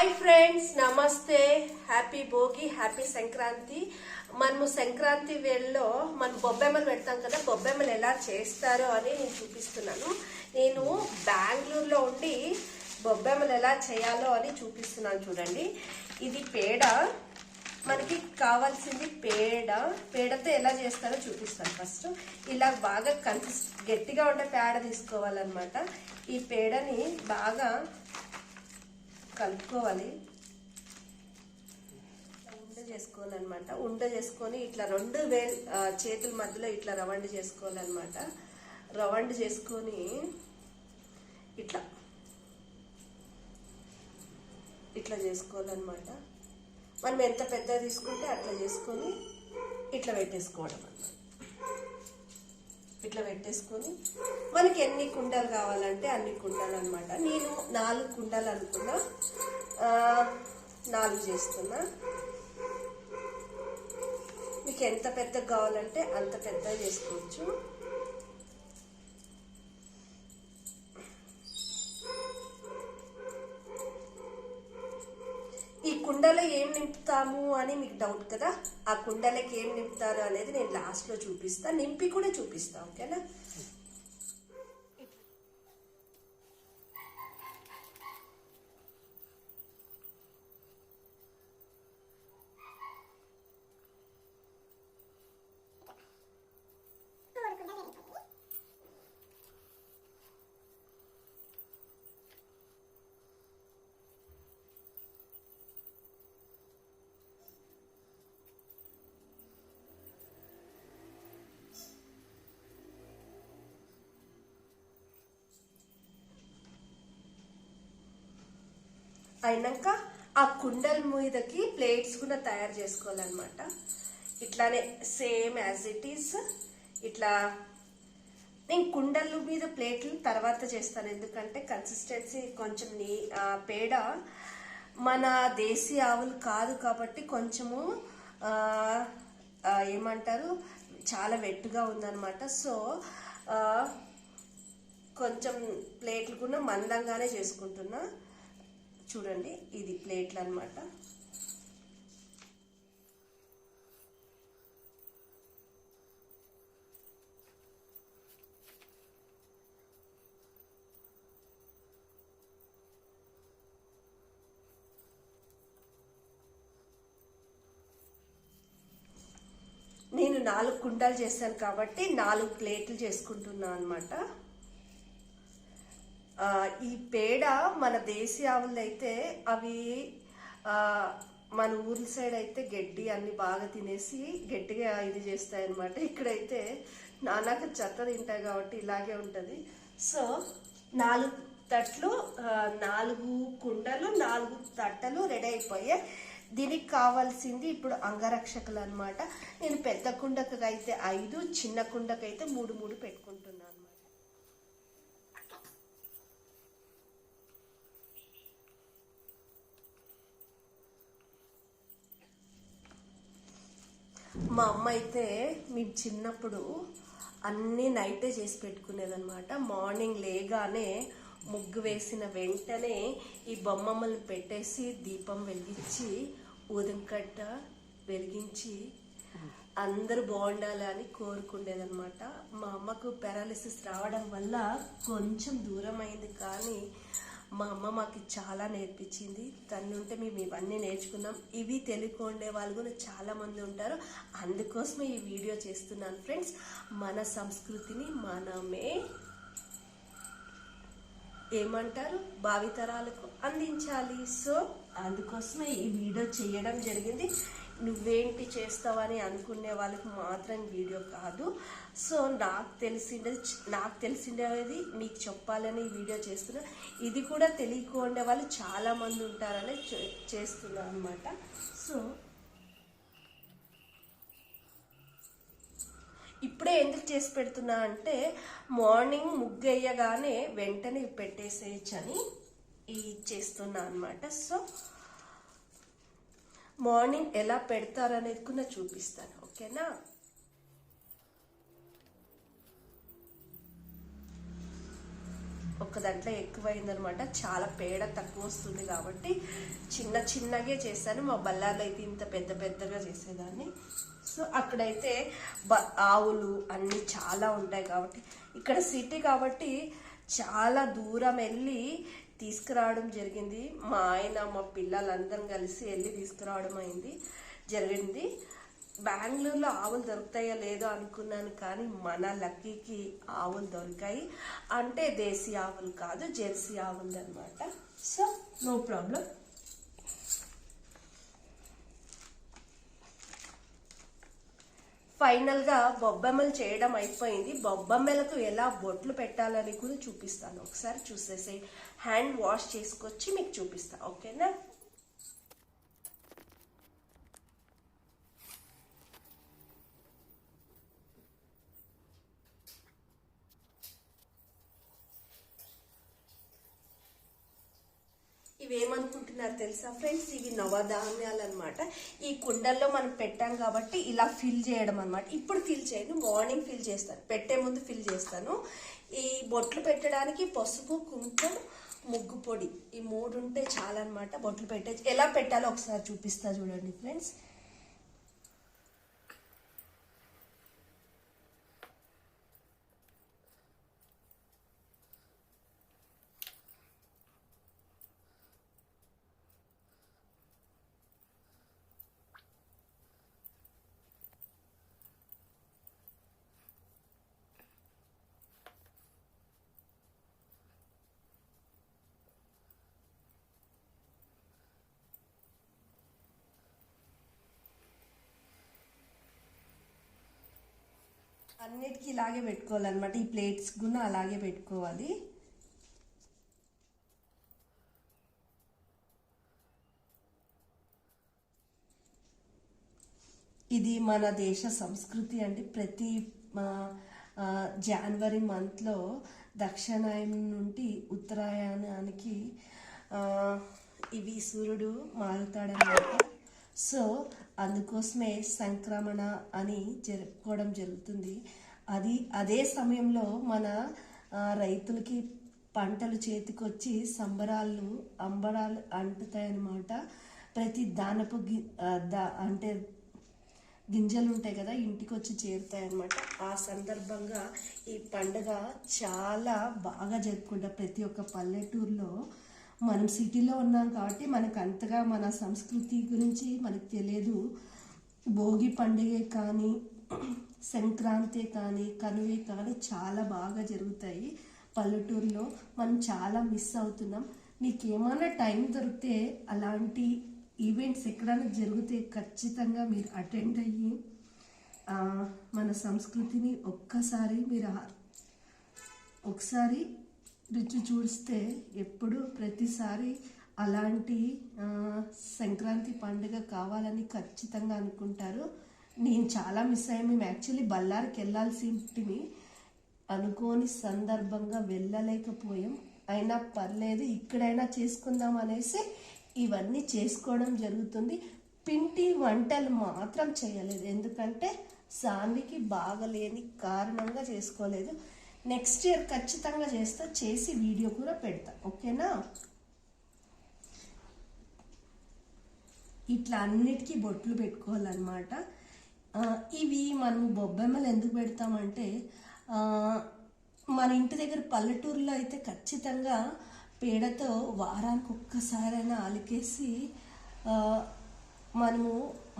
Hi friends నమస్తే happy Bhogi happy Sankranti మనము సంక్రాంతి వేళలో మనం బొబ్బెమ్మలు పెడతాం కదా బొబ్బెమ్మలు ఎలా చేస్తారో అని నేను చూపిస్తున్నాను. నేను బెంగళూరులో ఉండి బొబ్బెమ్మలు ఎలా చేయాలో అని చూపిస్తున్నాను చూడండి. ఇది పేడ. మనకి కావాల్సింది పేడ. పేడతో ఎలా చేస్తారో చూపిస్తాను ఫస్ట్. ఇలా బాగా కన్సిస్ గట్టిగా ఉండే పేడ తీసుకోవాలన్నమాట. ఈ పేడని బాగా కలుపుకోవాలి. ఉండ చేసుకోవాలన్నమాట. ఉండ చేసుకొని ఇట్లా రెండు వే చేతుల మధ్యలో ఇట్లా రవండి చేసుకోవాలన్నమాట. రవండి చేసుకొని ఇట్లా. ఇట్లా చేసుకోవాలన్నమాట. మనం ఎంత పెద్ద తీసుకుంటే అట్లా చేసుకొని ఇట్లా పెట్టేసుకోవడం అన్నమాట ఇట్లా పెట్టేసుకొని మనకి ఎన్ని కుండలు కావాలంటే అన్ని కుండలు అనమాట నేను నాలుగు కుండలు అనుకున్నా. నాలుగు చేస్తున్నా. మీకు ఎంత పెద్ద కావాలంటే అంత పెద్ద చేసుకోవచ్చు. కుండలో ఏం నింపుతాము అని మీకు డౌట్ కదా? ఆ కుండలకి ఏం నింపుతారు అనేది నేను లాస్ట్లో చూపిస్తాను నింపి కూడా చూపిస్తాను ఓకేనా అయినాక ఆ కుండల మీదకి ప్లేట్స్ కూడా తయారు చేసుకోవాలన్నమాట. ఇట్లానే సేమ్ యాజ్ ఇట్ ఈస్ ఇట్లా నేను కుండల మీద ప్లేట్లు తర్వాత చేస్తాను. ఎందుకంటే కన్సిస్టెన్సీ కొంచెం నీ పేడ మన దేశీ ఆవులు కాదు కాబట్టి కొంచెము ఏమంటారు చాలా వెట్టుగా ఉందన్నమాట. సో కొంచెం ప్లేట్లు కూడా మందంగానే చేసుకుంటున్నా. చూడండి ఇది ప్లేట్లు అన్నమాట. నేను నాలుగు కుంటాలు చేశాను కాబట్టి నాలుగు ప్లేట్లు చేసుకుంటున్నాను అనమాట ఈ పేడ మన దేశీ ఆవులు అయితే అవి మన ఊర్ల సైడ్ అయితే గడ్డి అన్ని బాగా తినేసి గట్టిగా ఇది చేస్తాయి అనమాట ఇక్కడైతే నానాక చెత్త తింటాయి కాబట్టి ఇలాగే ఉంటుంది. సో నాలుగు తట్లు నాలుగు కుండలు నాలుగు తట్టలు రెడీ అయిపోయాయి దీనికి కావాల్సింది ఇప్పుడు అంగరక్షకులు అనమాట నేను పెద్ద కుండకు అయితే ఐదు చిన్న కుండకైతే మూడు మూడు పెట్టుకుంటున్నాను అనమాట మా అమ్మ అయితే మేము చిన్నప్పుడు అన్నీ నైటే చేసి పెట్టుకునేదనమాట మార్నింగ్ లేగానే ముగ్గు వేసిన వెంటనే ఈ బొమ్మమ్మల్ని పెట్టేసి దీపం వెలిగించి ఊదంకట్ట వెలిగించి అందరూ బాగుండాలి అని కోరుకుండేదనమాట మా అమ్మకు పారాలిసిస్ రావడం వల్ల కొంచెం దూరం అయింది కానీ మా అమ్మ మాకు చాలా నేర్పించింది. తను ఉంటే మేము ఇవన్నీ నేర్చుకున్నాం. ఇవి తెలుగుండే వాళ్ళు కూడా చాలా మంది ఉంటారు. అందుకోసమే ఈ వీడియో చేస్తున్నాను ఫ్రెండ్స్. మన సంస్కృతిని మనమే ఏమంటారు? భావితరాలకు అందించాలి. సో అందుకోసమే ఈ వీడియో చేయడం జరిగింది. నువ్వేంటి చేస్తావని అనుకునే వాళ్ళకి మాత్రం వీడియో కాదు. సో నాకు తెలిసిండే నాకు తెలిసిండేది మీకు చెప్పాలని వీడియో చేస్తున్నా. ఇది కూడా తెలియకుండే వాళ్ళు చాలామంది ఉంటారని చే- చేస్తున్నా అనమాట సో ఇప్పుడే ఎందుకు చేసి పెడుతున్నా అంటే మార్నింగ్ ముగ్గు వేయగానే వెంటనే పెట్టేసేయచ్చని అని ఈ చేస్తున్నా అనమాట సో మార్నింగ్ ఎలా పెడతారనేది కూడా చూపిస్తాను ఓకేనా? ఒక దాంట్లో ఎక్కువైందనమాట. చాలా పేడ తక్కువ వస్తుంది కాబట్టి చిన్న చిన్నగే చేశాను. మా బల్లార్లో అయితే ఇంత పెద్ద పెద్దగా చేసేదాన్ని. సో అక్కడైతే బ ఆవులు అన్నీ చాలా ఉంటాయి కాబట్టి ఇక్కడ సిటీ కాబట్టి చాలా దూరం వెళ్ళి తీసుకురావడం జరిగింది. మా ఆయన మా పిల్లలందరం కలిసి వెళ్ళి తీసుకురావడం అయింది జరిగింది. బెంగళూరులో ఆవులు దొరుకుతాయో లేదో అనుకున్నాను కానీ మన లక్కీకి ఆవులు దొరికాయి. అంటే దేశీ ఆవులు కాదు జెర్సీ ఆవులు అనమాట సో నో ప్రాబ్లం. ఫైనల్గా బొబ్బెమ్మలు చేయడం అయిపోయింది. బొబ్బెమ్మలకు ఎలా బొట్లు పెట్టాలని కూడా చూపిస్తాను. ఒకసారి చూసేసి హ్యాండ్ వాష్ చేసుకొచ్చి మీకు చూపిస్తా. ఓకేనా? ఇవేమనుకుంటున్నారు తెలుసా ఫ్రెండ్స్? ఇవి నవధాన్యాలు అనమాట ఈ కుండల్లో మనం పెట్టాం కాబట్టి ఇలా ఫిల్ చేయడం అనమాట ఇప్పుడు ఫిల్ చేయను మార్నింగ్ ఫిల్ చేస్తాను. పెట్టే ముందు ఫిల్ చేస్తాను. ఈ బొట్లు పెట్టడానికి పసుపు కుంకుమ ముగ్గు పొడి ఈ మూడు ఉంటే చాలన్నమాట బొట్లు పెట్టే. ఎలా పెట్టాలో ఒకసారి చూపిస్తా చూడండి ఫ్రెండ్స్. అన్నిటికీ ఇలాగే పెట్టుకోవాలన్నమాట. ఈ ప్లేట్స్ కూడా అలాగే పెట్టుకోవాలి. ఇది మన దేశ సంస్కృతి అండి. ప్రతి జనవరి మంత్లో దక్షిణాయనం నుండి ఉత్తరాయణానికి ఇవి సూర్యుడు మారుతాడన్నమాట. సో అందుకోసమే సంక్రమణ అని జరుపుకోవడం జరుగుతుంది. అది అదే సమయంలో మన రైతులకి పంటలు చేతికొచ్చి సంబరాలు అంబరాలు అంటుతాయన్నమాట. ప్రతి దానపు గి దా అంటే గింజలు ఉంటాయి కదా ఇంటికి వచ్చి చేరుతాయన్నమాట. ఆ సందర్భంగా ఈ పండుగ చాలా బాగా జరుపుకుంటారు. ప్రతి ఒక్క పల్లెటూరులో మనం సిటీలో ఉన్నాం కాబట్టి మనకు అంతగా మన సంస్కృతి గురించి మనకు తెలియదు. భోగి పండుగ కానీ సంక్రాంతి కానీ కనువే కానీ చాలా బాగా జరుగుతాయి పల్లెటూరులో. మనం చాలా మిస్ అవుతున్నాం. మీకు ఏమైనా టైం దొరికితే అలాంటి ఈవెంట్స్ ఎక్కడైనా జరిగితే ఖచ్చితంగా మీరు అటెండ్ అయ్యి మన సంస్కృతిని ఒక్కసారి మీరు ఒకసారి రుచి చూస్తే ఎప్పుడు ప్రతిసారి అలాంటి సంక్రాంతి పండుగ కావాలని ఖచ్చితంగా అనుకుంటారు. నేను చాలా మిస్ అయ్యాను మేము యాక్చువల్లీ బళ్ళారికి వెళ్ళాల్సి ఉంటుంది అనుకోని సందర్భంగా వెళ్ళలేకపోయాం. అయినా పర్లేదు ఇక్కడైనా చేసుకుందాం అనేసి ఇవన్నీ చేసుకోవడం జరుగుతుంది. పిండి వంటలు మాత్రం చేయలేదు. ఎందుకంటే సాన్వికి బాగలేని కారణంగా చేసుకోలేదు. నెక్స్ట్ ఇయర్ ఖచ్చితంగా చేస్తా చేసి వీడియో కూడా పెడతా ఓకేనా? ఇట్లా అన్నిటికీ బొట్లు పెట్టుకోవాలన్నమాట. ఇవి మనం బొబ్బెమ్మలు ఎందుకు పెడతామంటే మన ఇంటి దగ్గర పల్లెటూరులో అయితే ఖచ్చితంగా పేడతో వారానికి ఒక్కసారైనా అలికేసి మనము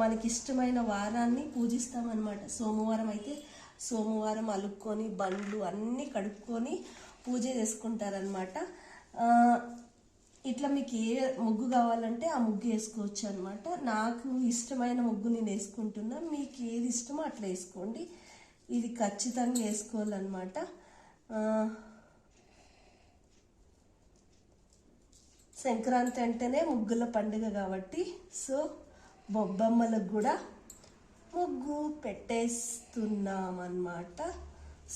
మనకిష్టమైన వారాన్ని పూజిస్తామన్నమాట. సోమవారం అయితే సోమవారం అలుక్కొని బండ్లు అన్నీ కడుక్కొని పూజ చేసుకుంటారనమాట ఇట్లా మీకు ఏ ముగ్గు కావాలంటే ఆ ముగ్గు వేసుకోవచ్చు అనమాట నాకు ఇష్టమైన ముగ్గు నేను వేసుకుంటున్నా. మీకు ఏది ఇష్టమో అట్లా వేసుకోండి. ఇది ఖచ్చితంగా వేసుకోవాలన్నమాట. సంక్రాంతి అంటేనే ముగ్గుల పండుగ కాబట్టి సో బొబ్బమ్మలకు కూడా ముగ్గు పెట్టేస్తున్నాం అన్నమాట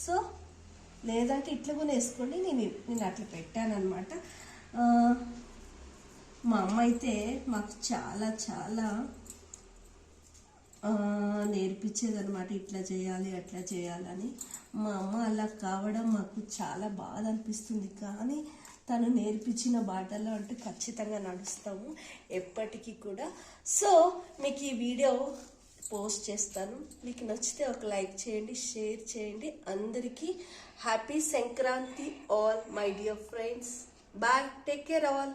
సో లేదంటే ఇట్లా కూడా వేసుకోండి నేను నేను అట్లా పెట్టాను అనమాట మా అమ్మ అయితే మాకు చాలా చాలా నేర్పించేదనమాట ఇట్లా చేయాలి అట్లా చేయాలని మా అమ్మ అలా కావడం మాకు చాలా బాధ అనిపిస్తుంది. కానీ తను నేర్పించిన బాటలో అంటే ఖచ్చితంగా నడుస్తాము ఎప్పటికీ కూడా. సో మీకు ఈ వీడియో పోస్ట్ చేస్తాను. మీకు నచ్చితే ఒక లైక్ చేయండి షేర్ చేయండి. అందరికీ happy Sankranti all my dear friends. Bye take care all.